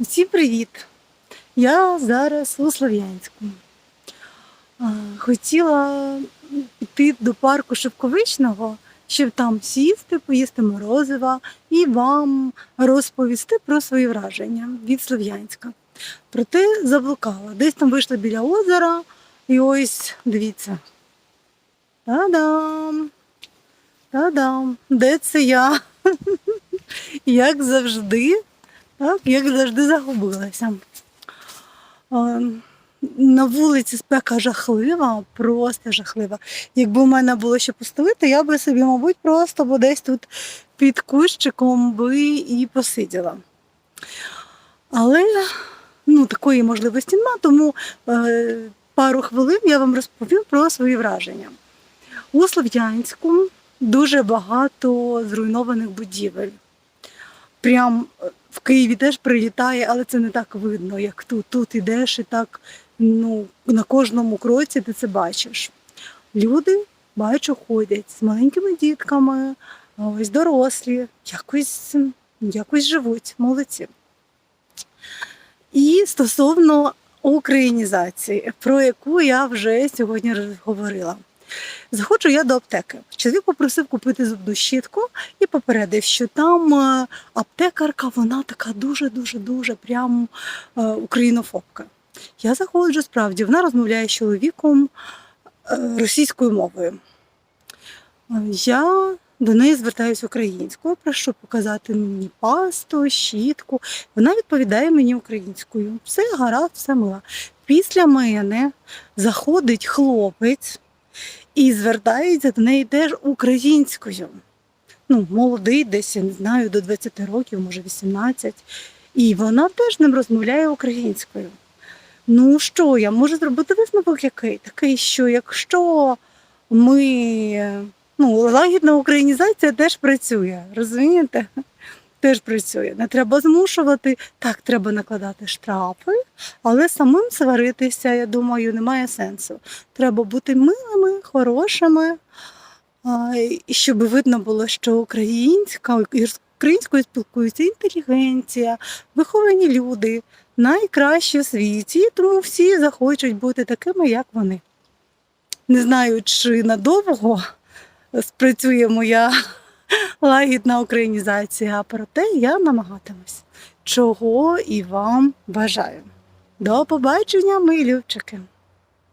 Всім привіт! Я зараз у Слов'янську. Хотіла піти до парку Шевковичного, щоб там сісти, поїсти морозива і вам розповісти про свої враження від Слов'янська. Проте заблукала. Десь там вийшла біля озера, і ось дивіться. Та-дам! Та-дам! Де це я? Як завжди, так, як завжди загубилася. Е, На вулиці спека жахлива, просто жахлива. Якби в мене було що постелити, я би собі, мабуть, просто бо десь тут під кущиком би і посиділа. Але ну, такої можливості нема, тому е, пару хвилин я вам розповім про свої враження. У Слов'янську дуже багато зруйнованих будівель. Прям е, в Києві теж прилітає, але це не так видно, як тут. Тут ідеш і так ну, на кожному кроці ти це бачиш. Люди, бачу, ходять з маленькими дітками, ось дорослі, якось, якось живуть, молодці. І стосовно українізації, про яку я вже сьогодні говорила. Заходжу я до аптеки. Чоловік попросив купити зубну щітку і попередив, що там е, аптекарка, вона така дуже-дуже дуже прям е, українофобка. Я заходжу справді, вона розмовляє з чоловіком е, російською мовою. Я до неї звертаюся українською, прошу показати мені пасту, щітку. Вона відповідає мені українською. Все гаразд, все мила. Після мене заходить хлопець і звертається до неї теж українською. Ну, молодий, десь, я не знаю, до 20 років, може 18. І вона теж ним розмовляє українською. Ну що, я можу зробити висновок який? Такий, що якщо ми. Ну, лагідна українізація теж працює, розумієте? Теж працює. Не треба змушувати. Так, треба накладати штрафи, але самим сваритися, я думаю, немає сенсу. Треба бути милими, хорошими, і щоб видно було, що українська, українською спілкуються інтелігенція, виховані люди, найкращі в світі, тому всі захочуть бути такими, як вони. Не знаю, чи надовго спрацює моя лагідна українізація, проте я намагатимусь, чого і вам бажаю. До побачення, мої любчики!